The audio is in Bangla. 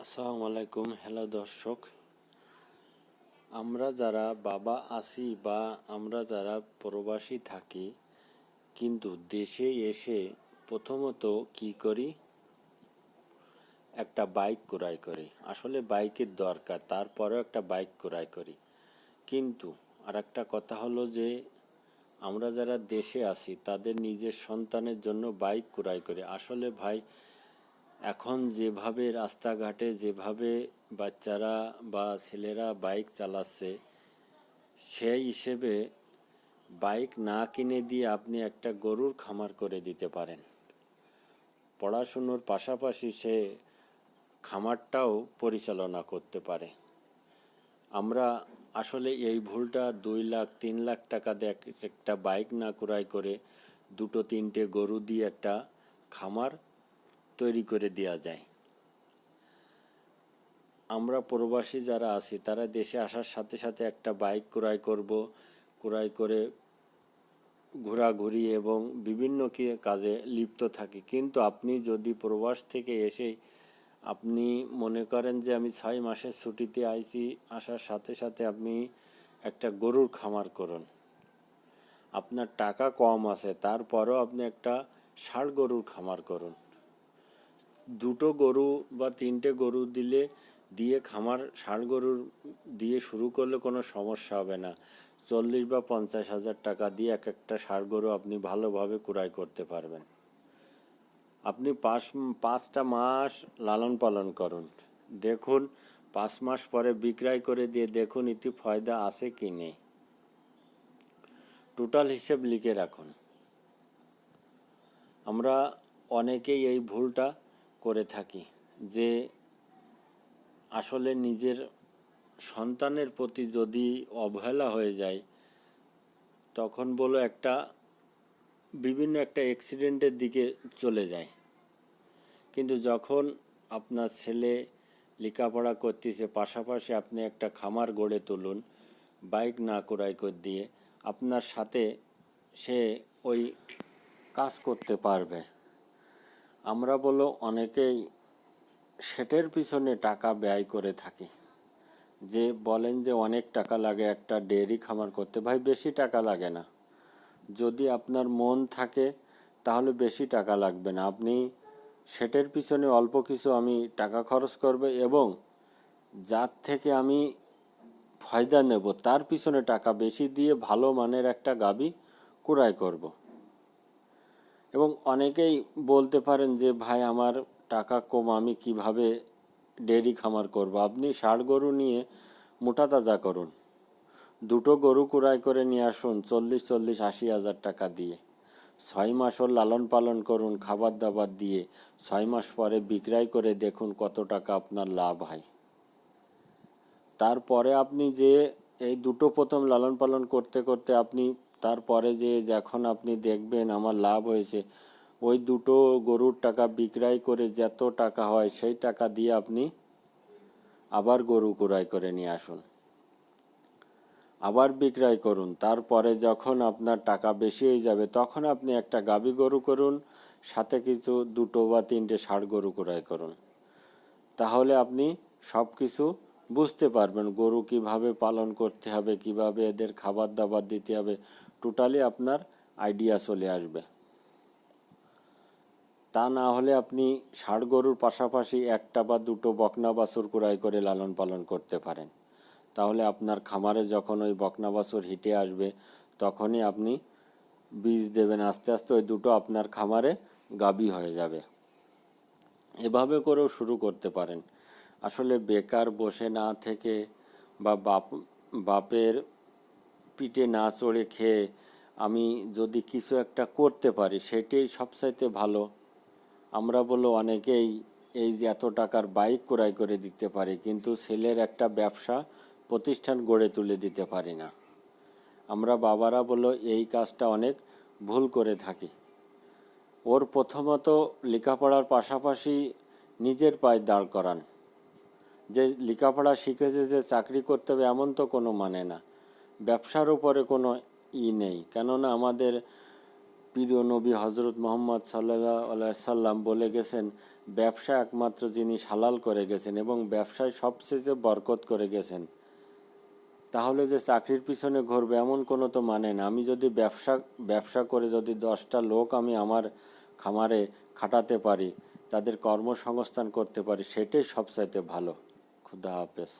আসসালামু আলাইকুম। হ্যালো দর্শক, আমরা যারা বাবা আছি বা আমরা যারা প্রবাসী থাকি, কিন্তু দেশে এসে প্রথমত কি করি? একটা বাইক ক্রয় করি। আসলে বাইকের দরকার, তারপরেও একটা বাইক ক্রয় করি। কিন্তু আর একটা কথা হলো যে, আমরা যারা দেশে আছি, তাদের নিজের সন্তানের জন্য বাইক ক্রয় করি। আসলে ভাই এখন যেভাবে রাস্তাঘাটে যেভাবে বাচ্চারা বা ছেলেরা বাইক চালাচ্ছে সেই হিসেবে বাইক না কিনে দিয়ে আপনি একটা গরুর খামার করে দিতে পারেন। পড়াশুনোর পাশাপাশি সে খামারটাও পরিচালনা করতে পারে। আমরা আসলে এই ভুলটা দুই লাখ, তিন লাখ টাকা দিয়ে একটা বাইক না ক্রয় করে দুটো, তিনটে গরু দিয়ে একটা খামার তৈরি করে দেওয়া যায়। আমরা প্রবাসী যারা আছি, তারা দেশে আসার সাথে সাথে একটা বাইক ক্রয় করব, ক্রয় করে ঘোরাঘুরি এবং বিভিন্ন কাজে লিপ্ত থাকি। কিন্তু আপনি যদি প্রবাস থেকে এসে আপনি মনে করেন যে আমি ছয় মাসের ছুটিতে আইছি, আসার সাথে সাথে আপনি একটা গরুর খামার করুন। আপনার টাকা কম আছে, তারপরও আপনি একটা ষাড় গরুর খামার করুন। দুটো গরু বা তিনটে গরু দিলে, দিয়ে খামার, ষাঁড় গরুর দিয়ে শুরু করলে কোনো সমস্যা হবে না। চল্লিশ বা পঞ্চাশ হাজার টাকা দিয়ে এক একটা ষাঁড় গরু আপনি ভালোভাবে কুড়াই করতে পারবেন। আপনি পাঁচ, পাঁচটা মাস লালন পালন করুন। দেখুন, পাঁচ মাস পরে বিক্রয় করে দিয়ে দেখুন ইতি ফয়দা আছে কি নেই। টোটাল হিসেব লিখে রাখুন। আমরা অনেকেই এই ভুলটা করে থাকি যে আসলে নিজের সন্তানের প্রতি যদি অবহেলা হয়ে যায়, তখন বলো একটা বিভিন্ন একটা অ্যাক্সিডেন্টের দিকে চলে যায়। কিন্তু যখন আপনার ছেলে লেখাপড়া করতেছে, পাশাপাশি আপনি একটা খামার গড়ে তুলুন বাইক না ক্রয় করে দিয়ে, আপনার সাথে সে ওই কাজ করতে পারবে। আমরা বলো অনেকেই সেটের পিছনে টাকা ব্যয় করে থাকি। যে বলেন যে অনেক টাকা লাগে, একটা ডেয়ারি খামার করতে, ভাই বেশি টাকা লাগে না। যদি আপনার মন থাকে, তাহলে বেশি টাকা লাগবে না। আপনি সেটের পিছনে অল্প কিছু আমি টাকা খরচ করবে এবং যার থেকে আমি ফয়দা নেব, তার পিছনে টাকা বেশি দিয়ে ভালো মানের একটা গাবি কুড়াই করব। এবং অনেকেই বলতে পারেন যে, ভাই, আমার টাকা কম, আমি কীভাবে ডেয়ারি খামার করব? আপনি ষাড় গরু নিয়ে মোটা তাজা করুন। দুটো গরু কুড়াই করে নিয়ে আসুন, চল্লিশ চল্লিশ, আশি হাজার টাকা দিয়ে। ছয় মাস ওর লালন পালন করুন, খাবার দাবার দিয়ে। ছয় মাস পরে বিক্রয় করে দেখুন কত টাকা আপনার লাভ হয়। তারপরে আপনি যে, এই দুটো প্রথম লালন পালন করতে করতে আপনি তারপরে যে যখন আপনি দেখবেন আমার লাভ হয়েছে, ওই দুটো গরুর টাকা বিক্রয় করে যত টাকা হয় সেই টাকা দিয়ে আপনি আবার গরু ক্রয় করে নিয়ে আসুন। আবার বিক্রয় করুন। তারপরে যখন আপনার টাকা বেশি হয়ে যাবে, তখন আপনি একটা গাবি গরু করুন, সাথে কিছু দুটো বা তিনটে ষাড় গরু ক্রয় করুন। তাহলে আপনি সব কিছু বুঝতে পারবেন গরু কীভাবে পালন করতে হবে, কীভাবে এদের খাবার দাবার দিতে হবে টোটালি আপনার আইডিয়া চলে আসবে। তা না হলে আপনি ষাড় গরুর পাশাপাশি একটা বা দুটো বকনা বাছুর কুড়াই করে লালন পালন করতে পারেন। তাহলে আপনার খামারে যখন ওই বকনা বাছুর হিটে আসবে, তখনই আপনি বীজ দেবেন, আস্তে আস্তে ওই দুটো আপনার খামারে গাবি হয়ে যাবে। এভাবে করেও শুরু করতে পারেন। আসলে বেকার বসে না থেকে বা বাপ, বাপের পিঠে না চড়ে খেয়ে আমি যদি কিছু একটা করতে পারি, সেটাই সবচাইতে ভালো। আমরা বলো অনেকেই এই যে এত টাকার বাইক ক্রয় করে দিতে পারি, কিন্তু ছেলের একটা ব্যবসা, প্রতিষ্ঠান গড়ে তুলে দিতে পারি না। আমরা বাবারা বলো এই কাজটা অনেক ভুল করে থাকি। ওর প্রথমত লেখাপড়ার পাশাপাশি নিজের পায়ে দাঁড় করান। যে লেখাপড়া শিখেছে যে চাকরি করতে হবে, এমন তো কোনো মানে না। ব্যবসার উপরে কোনো ই নেই। কেননা আমাদের প্রিয় নবী হজরত মোহাম্মদ সাল্লাহ সাল্লাম বলে গেছেন, ব্যবসা একমাত্র জিনিস হালাল করে গেছেন এবং ব্যবসায় সবচেয়ে বরকত করে গেছেন। তাহলে যে চাকরির পিছনে ঘুরবে এমন কোনো তো মানে না। আমি যদি ব্যবসা ব্যবসা করে যদি দশটা লোক আমি আমার খামারে খাটাতে পারি, তাদের কর্মসংস্থান করতে পারি, সেটাই সবচাইতে ভালো। খুদা হাফেজ।